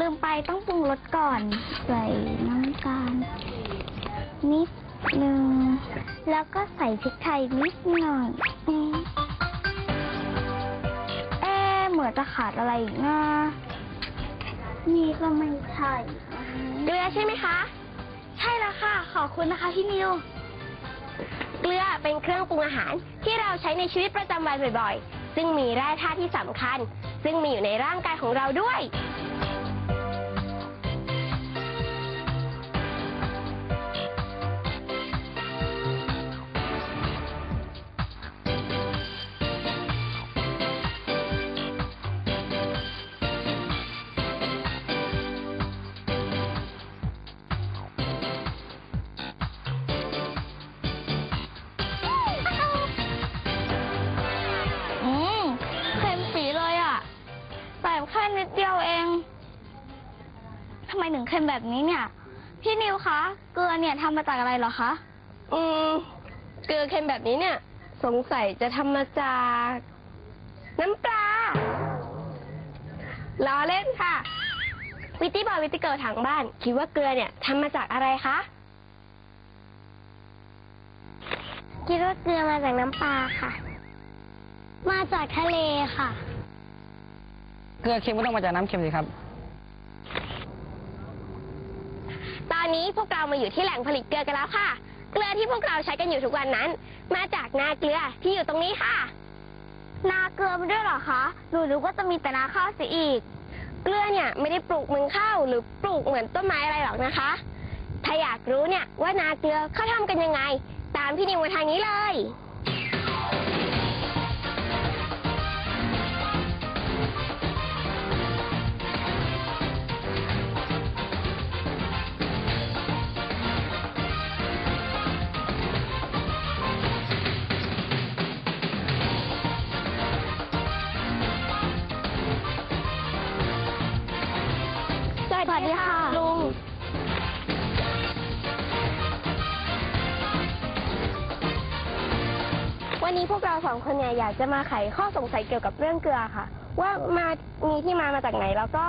ลืมไปต้องปรุงรสก่อน ใส่น้ำตาลนิดนึงแล้วก็ใส่พริกไทยนิดหน่อยอืมเอ๊ะเหมือนจะขาดอะไรอีกนะนี่ก็ไม่ใช่เกลือใช่ไหมคะ ใช่แล้วค่ะ ขอบคุณนะคะพี่นิวเกลือเป็นเครื่องปรุงอาหารที่เราใช้ในชีวิตประจำวันบ่อยๆ ซึ่งมีแร่ธาตุที่สำคัญ ซึ่งมีอยู่ในร่างกายของเราด้วย ทำไมถึงเค็มแบบนี้เนี่ย พี่นิวคะ เกลือเนี่ยทำมาจากอะไรเหรอคะ อืม เกลือเค็มแบบนี้เนี่ย สงสัยจะทำมาจาก น้ำปลาล้อเล่นค่ะ วิตตี้บอยวิตตี้เกิร์ลทางบ้าน คิดว่าเกลือเนี่ยทำมาจากอะไรคะ คิดว่าเกลือมาจากน้ำปลาค่ะ มาจากทะเลค่ะ เกลือเค็มก็ต้องมาจากน้ำเค็มสิครับ ต อนนี้พวกเรามาอยู่ที่แหล่งผลิตเกลือกันแล้วค่ะ เกลือที่พวกเราใช้กันอยู่ทุกวันนั้น มาจากนาเกลือที่อยู่ตรงนี้ค่ะ นาเกลือมันด้วยเหรอคะ หนูนึกว่าจะมีแต่นาข้าวเสียอีก เกลือเนี่ยไม่ได้ปลูกเหมือนข้าวหรือปลูกเหมือนต้นไม้อะไรหรอกนะคะ ถ้าอยากรู้เนี่ยว่านาเกลือเขาทำกันยังไง ตามพี่นิวมาทางนี้เลย วันนี้พวกเราสองคนเนี่ยอยากจะมาไขข้อสงสัยเกี่ยวกับเรื่องเกลือค่ะ ว่ามามีที่มามาจากไหน แล้วก็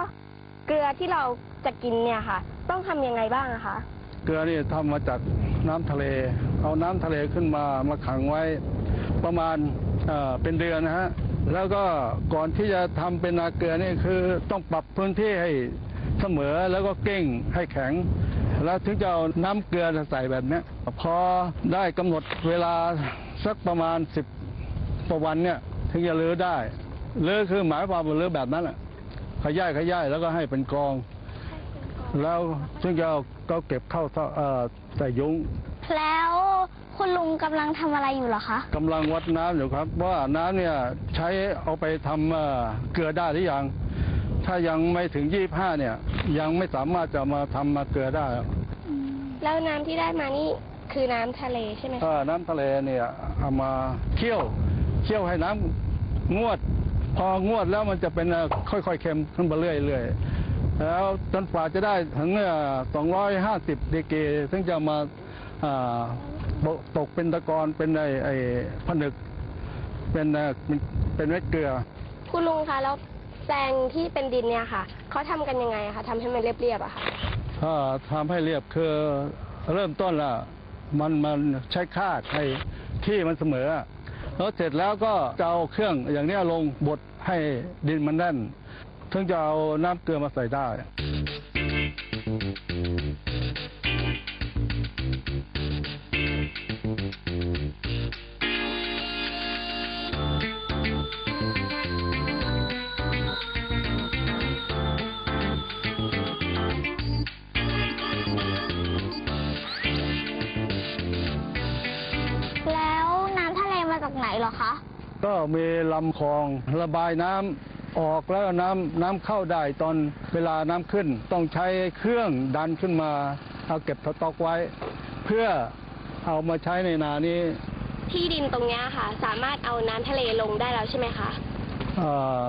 เกลือที่เราจะกินเนี่ยค่ะ ต้องทำยังไงบ้างอะคะ เกลือนี่ทำมาจากน้ำทะเล เอาน้ำทะเลขึ้นมามาขังไว้ประมาณเอ่อเป็นเดือนนะฮะ แล้วก็ก่อนที่จะทำเป็นนาเกลือนี่คือต้องปรับพื้นที่ให้เสมอแล้วก็เก้งให้แข็ง แล้วถึงจะเอาน้ำเกลือใส่แบบเนี้ยพอได้กำหนดเวลา สักประมาณสิบประวันเนี่ยถึงจะลื้อได้ลื้อคือหมายความว่าลื้อแบบนั้นแหละขย่ายขย่ายแล้วก็ให้เป็นกอง แล้วซึ่งจะเอาก็เก็บเข้าเอ่อใส่ยุ้ง แล้วคุณลุงกำลังทำอะไรอยู่เหรอคะกำลังวัดน้ำอยู่ครับ ว่าน้ำเนี่ยใช้เอาไปทำเอ่อเกลือได้หรือยัง ถ้ายังไม่ถึงยี่ห้าเนี่ย ยังไม่สามารถจะมาทำมาเกลือได้ แล้วน้ำที่ได้มานี่ คือน้ำทะเลใช่ไหมคะ ถ้าน้ำทะเลเนี่ยเอามาเคี่ยวเคี่ยวให้น้ำงวด พองวดแล้วมันจะเป็นเอ่อค่อยๆเค็มขึ้นมาเรื่อยๆแล้วจนกว่าจะได้ถึงสองร้อยห้าสิบดีกรีถึงจะมาอ่าตกเป็นตะกอนเป็นไอ้ไอ้ผนึก เป็นเอ่อเป็นเป็นเม็ดเกลือ คุณลุงคะแล้วแปลงที่เป็นดินเนี่ยค่ะเขาทำกันยังไงอะคะทำให้มันเรียบๆอะค่ะ ถ้าทำให้เรียบคือเริ่มต้นละ มันมันใช้คาดให้ที่มันเสมอ แล้วเสร็จแล้วก็จะเอาเครื่องอย่างนี้ลงบดให้ดินมันแน่นถึงจะเอาน้ำเกลือมาใส่ได้ เหรอคะ ก็มีลำคลองระบายน้ำออกแล้วน้ำน้ำเข้าได้ตอนเวลาน้ำขึ้น ต้องใช้เครื่องดันขึ้นมา เอาเก็บสต็อกไว้ เพื่อเอามาใช้ในนานี้ ที่ดินตรงเนี้ยค่ะ สามารถเอาน้ำทะเลลงได้แล้วใช่ไหมคะเอ่อ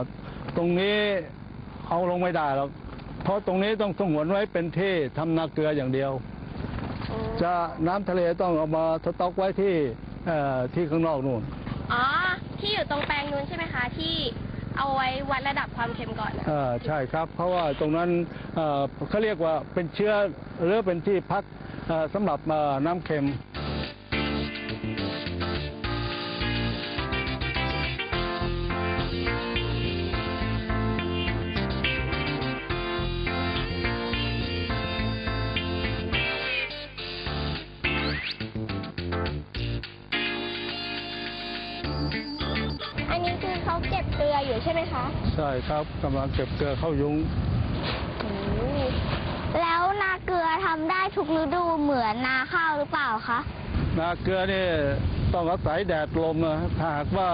ตรงนี้เอาลงไม่ได้หรอกเพราะตรงนี้ต้องสงวนไว้เป็นที่ทำนาเกลืออย่างเดียว จะน้ำทะเลต้องเอามาสต็อกไว้ที่เอ่อที่ข้างนอกนู่น อ๋อ ที่อยู่ตรงแปลงนู้นใช่ไหมคะ ที่เอาไว้วัดระดับความเค็มก่อนนะอ่าใช่ครับ เพราะว่าตรงนั้นเอ่อเขาเรียกว่าเป็นเชื้อหรือเป็นที่พักเอ่อสำหรับเอ่อน้ำเค็ม ออยู่ใช่ไหมคะใช่ครับกำลังเก็บเกลือเข้ายุงอืมแล้วนาเกลือทำได้ทุกฤดูเหมือนนาข้าวหรือเปล่าคะ นาเกลือนี่ต้องอาศัยแดดลมนะถ้าหากว่า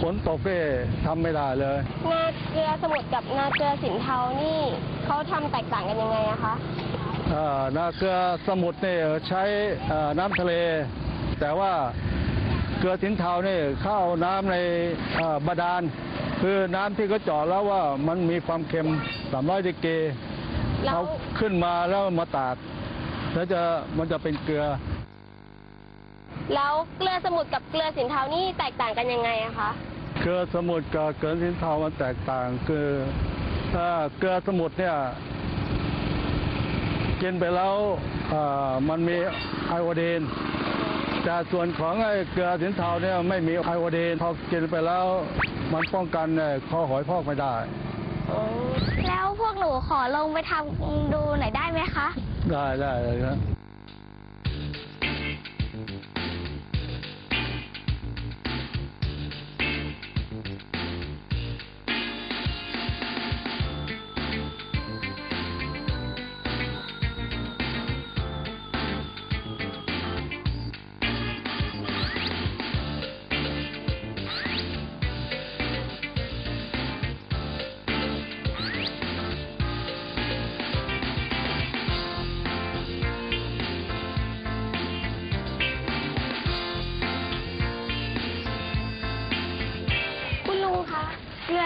ฝนตกนี่ทำไม่ได้เลย นาเกลือสมุทรกับนาเกลือสินเทานี่เขาทำแตกต่างกันยังไงอะคะอ่านาเกลือสมุทรนี่ใช้อ่าน้ำทะเล แต่ว่าเกลือสินเทานี่เข้าน้ำในอ่าบาดาล คือน้ำที่เขาเจาะแล้วว่ามันมีความเค็ม300ดีกรีแล้วเขาขึ้นมาแล้วมาตากแล้วจะมันจะเป็นเกลือ แล้วเกลือสมุทรกับเกลือสินเทานี่แตกต่างกันยังไงอะคะเกลือสมุทรกับเกลือสินเทามันแตกต่างคือถ้าเกลือสมุทรเนี่ยกินไปแล้วอ่ามันมีไอโอดีน แต่ส่วนของไอ้เกลือสินเทาเนี่ยไม่มีไอโอดีนพอกินไปแล้ว มันป้องกันเนี่ยคอหอยพอกไม่ได้ แล้วพวกหนูขอลงไปทำดูหน่อยได้ไหมคะ ได้ได้เลยครับ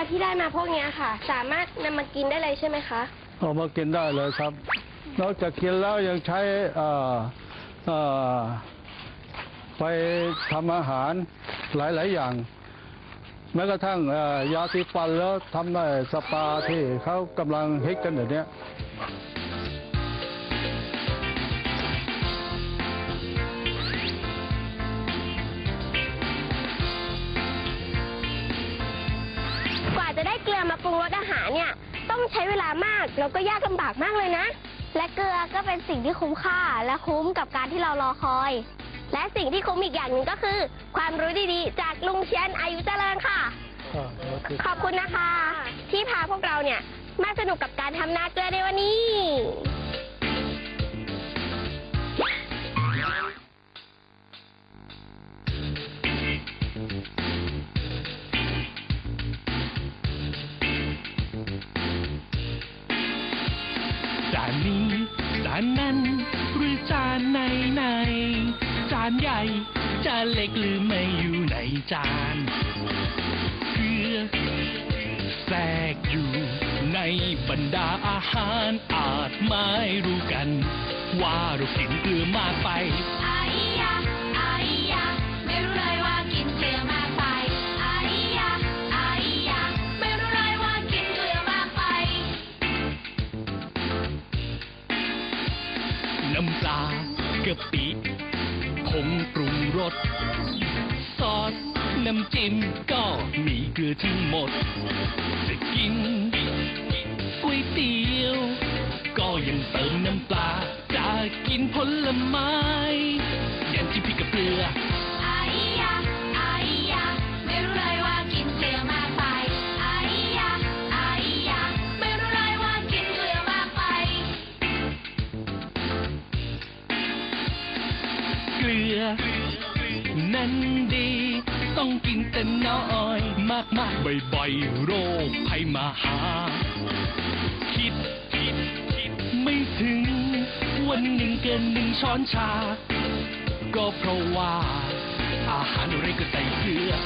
ที่ได้มาพวกเนี้ยค่ะ สามารถนำมากินได้เลยใช่ไหมคะ เอามากินได้เลยครับ นอกจากกินแล้วยังใช้เอ่อเอ่อไปทำอาหารหลาย ๆ อย่าง แม้กระทั่งเอ่อยาสีฟันแล้วทำได้สปาที่เขากำลังฮิตกันเดี๋ยวนี้ ต้องใช้เวลามาก แล้วก็ยากลำบากมากเลยนะ และเกลือก็เป็นสิ่งที่คุ้มค่าและคุ้มกับการที่เรารอคอย และสิ่งที่คุ้มอีกอย่างหนึ่งก็คือ ความรู้ดีๆ จากลุงเชียนอายุเจริญค่ะ ขอบคุณนะคะ ที่พาพวกเราเนี่ยมาสนุกกับการทำนาเกลือในวันนี้ จานเกลือแทรกอยู่ในบรรดาอาหารอาจไม่รู้กัน ว่าเรากินเกลือมากไปไอ้ยะไอ้ยะไม่รู้เลยว่ากินเกลือมากไปไอ้ยะไอ้ยะไม่รู้เลยว่ากินเกลือมากไป น้ำปลากะปิผงปรุงรสซอส น้ำจิ้มก็มีเกลือทั้งหมด จะกินก๋วยเตี๋ยว ก็ยังเติมน้ำปลา จะกินผลไม้ ยันที่พริกกับเกลือ ลือ นั้นดี ต้องกินแต่น้อย มากมากๆบ่อยๆ โรคภัยมาหา คิดคิดคิดไม่ถึง วันหนึ่งเกินหนึ่งช้อนชา ก็เพราะว่า อาหารอะไรก็ใส่เกลือไอ้ย